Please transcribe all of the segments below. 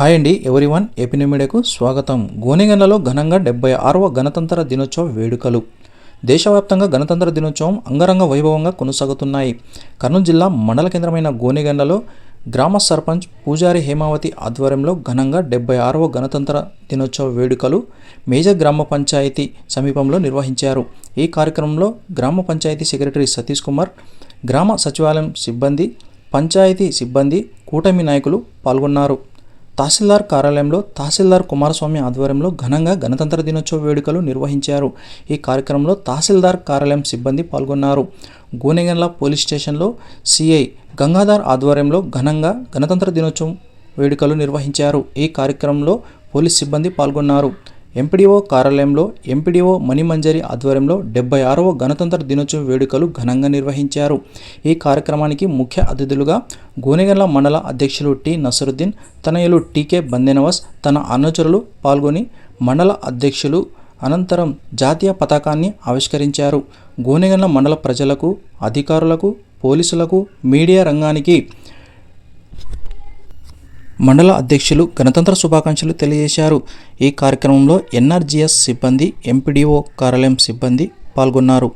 Hi అండి everyone. AP మీడియాకు స్వాగతం. గోనెగండ్లలో ఘనంగా డెబ్బై ఆరవ గణతంత్ర దినోత్సవ వేడుకలు. దేశవ్యాప్తంగా గణతంత్ర దినోత్సవం అంగరంగ వైభవంగా కొనసాగుతున్నాయి. కర్నూలు జిల్లా మండల కేంద్రమైన గోనెగండలో గ్రామ సర్పంచ్ పూజారి హేమావతి ఆధ్వర్యంలో ఘనంగా డెబ్బై ఆరవ గణతంత్ర దినోత్సవ వేడుకలు మేజర్ గ్రామ పంచాయతీ సమీపంలో నిర్వహించారు. ఈ కార్యక్రమంలో గ్రామ పంచాయతీ సెక్రటరీ సతీష్ కుమార్ గ్రామ సచివాలయం సిబ్బంది పంచాయతీ సిబ్బంది కూటమి నాయకులు పాల్గొన్నారు. తహసీల్దార్ కార్యాలయంలో తహసీల్దార్ కుమారస్వామి ఆధ్వర్యంలో ఘనంగా గణతంత్ర దినోత్సవ వేడుకలు నిర్వహించారు. ఈ కార్యక్రమంలో తహసీల్దార్ కార్యాలయం సిబ్బంది పాల్గొన్నారు. గోనెగండ్ల పోలీస్ స్టేషన్లో సిఐ గంగాధర్ ఆధ్వర్యంలో ఘనంగా గణతంత్ర దినోత్సవం వేడుకలు నిర్వహించారు. ఈ కార్యక్రమంలో పోలీస్ సిబ్బంది పాల్గొన్నారు. ఎంపీడీఓ కార్యాలయంలో ఎంపీడీఓ మణిమంజరి ఆధ్వర్యంలో డెబ్బై ఆరవ గణతంత్ర దినోత్సవ వేడుకలు ఘనంగా నిర్వహించారు. ఈ కార్యక్రమానికి ముఖ్య అతిథులుగా గోనెగల్ల మండల అధ్యక్షులు టి. నసరుద్దీన్ తనయులు టీకే బందెనవాస్ తన అనుచరులు పాల్గొని మండల అధ్యక్షులు అనంతరం జాతీయ పతాకాన్ని ఆవిష్కరించారు. గోనెగల్ల మండల ప్రజలకు అధికారులకు పోలీసులకు మీడియా రంగానికి మండల అధ్యక్షులు గణతంత్ర శుభాకాంక్షలు తెలియజేశారు. ఈ కార్యక్రమంలో ఎన్ఆర్జీఎస్ సిబ్బంది ఎంపీడీఓ కార్యాలయం సిబ్బంది పాల్గొన్నారు.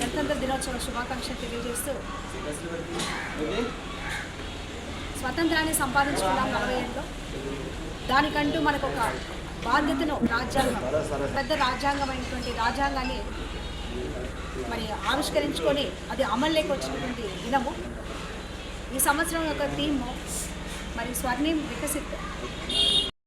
గణతంత్ర దినోత్సవ శుభాకాంక్షలు తెలియజేస్తూ స్వతంత్రాన్ని సంపాదించుకున్నాం నలభై ఏళ్ళలో దానికంటూ మనకు ఒక బాధ్యతను రాజ్యాంగం పెద్ద రాజ్యాంగమైనటువంటి రాజ్యాంగాన్ని మరి ఆవిష్కరించుకొని అది అమల్లోకి వచ్చినటువంటి దినము. ఈ సంవత్సరం యొక్క థీమ్ మరి స్వర్ణిం వికసిత్.